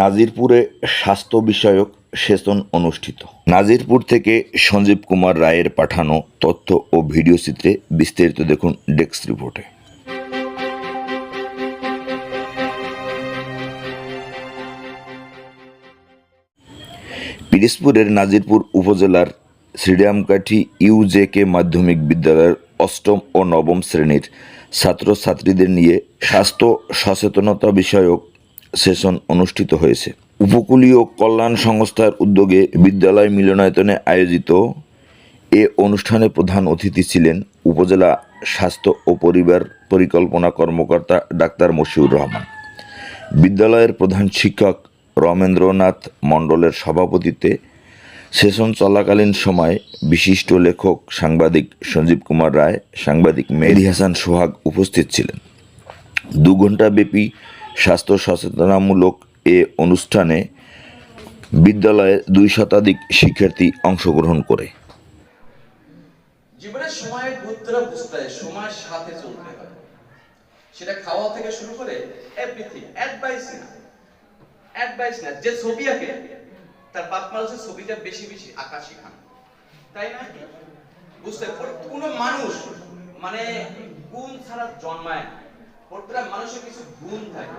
নাজিরপুরে স্বাস্থ্য বিষয়ক সেশন অনুষ্ঠিত। নাজিরপুর থেকে সঞ্জীব কুমার রায়ের পাঠানো তথ্য ও ভিডিও চিত্রে বিস্তারিত দেখুন ডেস্ক রিপোর্টে। পিরিসপুরের নাজিরপুর উপজেলার শ্রীরামকাঠি ইউজেকে মাধ্যমিক বিদ্যালয়ের অষ্টম ও নবম শ্রেণির ছাত্রছাত্রীদের নিয়ে স্বাস্থ্য সচেতনতা বিষয়ক সেশন অনুষ্ঠিত হয়েছে। উপকূলীয় কল্যাণ সংস্থার উদ্যোগে বিদ্যালয় মিলনায়তনে আয়োজিত এ অনুষ্ঠানে প্রধান অতিথি ছিলেন উপজেলা স্বাস্থ্য ও পরিবার পরিকল্পনা কর্মকর্তা ডাক্তার মশিউর রহমান। বিদ্যালয়ের প্রধান শিক্ষক রমেন্দ্রনাথ মণ্ডলের সভাপতিত্বে সেশন চলাকালীন সময় বিশিষ্ট লেখক সাংবাদিক সঞ্জীব কুমার রায়, সাংবাদিক মেহেদি হাসান সোহাগ উপস্থিত ছিলেন। দু ঘণ্টাব্যাপী স্বাস্থ্য সচেতনামূলক এ অনুষ্ঠানে বিদ্যালয়ের দুই শতাধিক শিক্ষার্থী অংশগ্রহণ করে। জীবনের বুঝতে হয়, সময়ের সাথে চলতে হয়। সেটা খাওয়া থেকে শুরু করে এভরিথিং অ্যাডভাইস না। অ্যাডভাইস না, যে ছবি আঁকে, তার বাপ মা হচ্ছে ছবিটা বেশি বেশি আঁকা শেখান তাই না? বুঝতে? কোনো মানুষ মানে গুণ ছাড়া জন্মায় প্রত্যেকটা মানুষের কিছু গুণ থাকে।